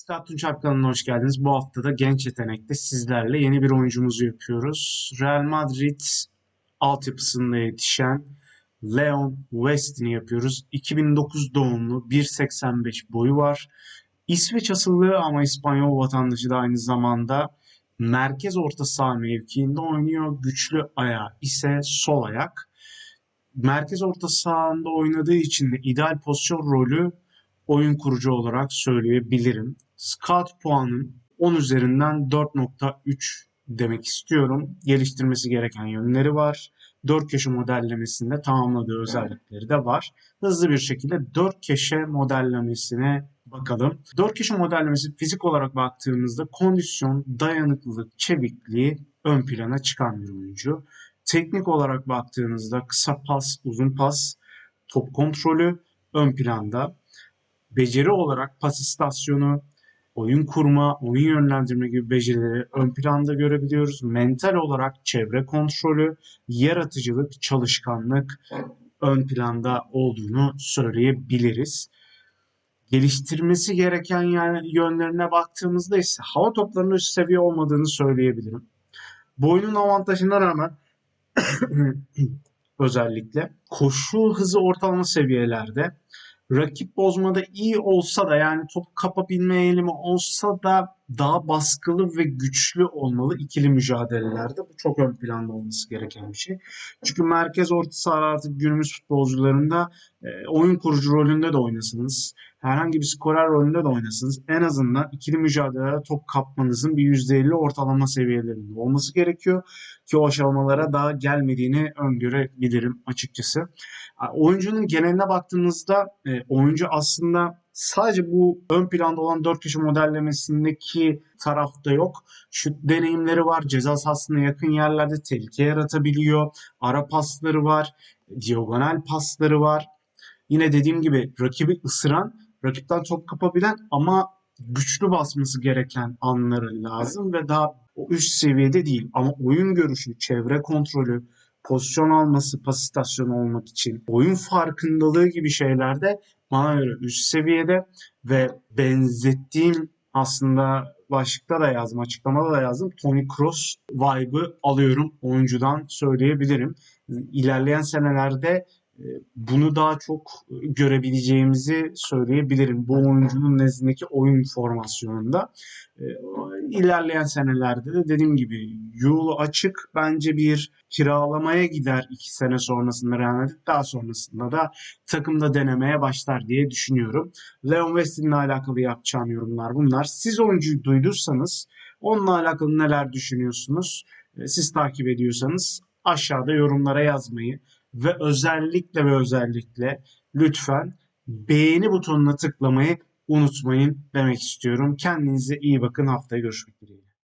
Scott Tunçalp kanalına hoş geldiniz. Bu hafta da genç yetenekte sizlerle yeni bir oyuncumuzu yapıyoruz. Real Madrid altyapısında yetişen Leon Westin'i yapıyoruz. 2009 doğumlu, 1.85 boyu var. İsveç asıllı ama İspanyol vatandaşı da aynı zamanda merkez orta saha mevkiinde oynuyor. Güçlü ayağı ise sol ayak. Merkez orta sahanda oynadığı için de ideal pozisyon rolü oyun kurucu olarak söyleyebilirim. Scout puanım 10 üzerinden 4.3 demek istiyorum. Geliştirmesi gereken yönleri var. 4 köşe modellemesinde tamamladığı özellikleri de var. Hızlı bir şekilde 4 köşe modellemesine bakalım. 4 köşe modellemesi fizik olarak baktığımızda kondisyon, dayanıklılık, çevikliği ön plana çıkan bir oyuncu. Teknik olarak baktığınızda kısa pas, uzun pas, top kontrolü ön planda. Beceri olarak pas istasyonu, oyun kurma, oyun yönlendirme gibi becerileri ön planda görebiliyoruz. Mental olarak çevre kontrolü, yaratıcılık, çalışkanlık ön planda olduğunu söyleyebiliriz. Geliştirmesi gereken yani yönlerine baktığımızda ise hava toplarının üst seviye olmadığını söyleyebilirim. Boyunun avantajına rağmen özellikle koşu hızı ortalama seviyelerde rakip bozmada iyi olsa da yani top kapabilme eğilimi olsa da daha baskılı ve güçlü olmalı ikili mücadelelerde. Bu çok ön planda olması gereken bir şey. Çünkü merkez orta saha artık günümüz futbolcularında e, oyun kurucu rolünde de oynasınız. Herhangi bir skorer rolünde de oynasınız. En azından ikili mücadelelerde top kapmanızın bir %50 ortalama seviyelerinde olması gerekiyor. Ki o aşamalara daha gelmediğini öngörebilirim açıkçası. Oyuncunun geneline baktığınızda e, oyuncu aslında sadece bu ön planda olan 4 kişi modellemesindeki tarafta yok. Şut deneyimleri var. Ceza sahasına yakın yerlerde tehlike yaratabiliyor. Ara pasları var. Diagonal pasları var. Yine dediğim gibi rakibi ısıran, rakipten top kapabilen ama güçlü basması gereken anları lazım ve daha o üst seviyede değil. Ama oyun görüşü, çevre kontrolü, pozisyon alması, pas istasyonu olmak için oyun farkındalığı gibi şeylerde bana göre üst seviyede ve benzettiğim aslında başlıkta da yazdım, açıklamada da yazdım. Tony Kroos vibe'ı alıyorum oyuncudan söyleyebilirim. İlerleyen senelerde bunu daha çok görebileceğimizi söyleyebilirim. Bu oyuncunun nezdindeki oyun formasyonunda. E, ilerleyen senelerde de dediğim gibi yolu açık. Bence bir kiralamaya gider iki sene sonrasında Real Madrid. Daha sonrasında da takımda denemeye başlar diye düşünüyorum. Leon Westin'le alakalı yapacağım yorumlar bunlar. Siz oyuncuyu duyduysanız onunla alakalı neler düşünüyorsunuz? E, siz takip ediyorsanız aşağıda yorumlara yazmayı ve özellikle ve özellikle lütfen beğeni butonuna tıklamayı unutmayın demek istiyorum. Kendinize iyi bakın. Haftaya görüşmek dileğiyle.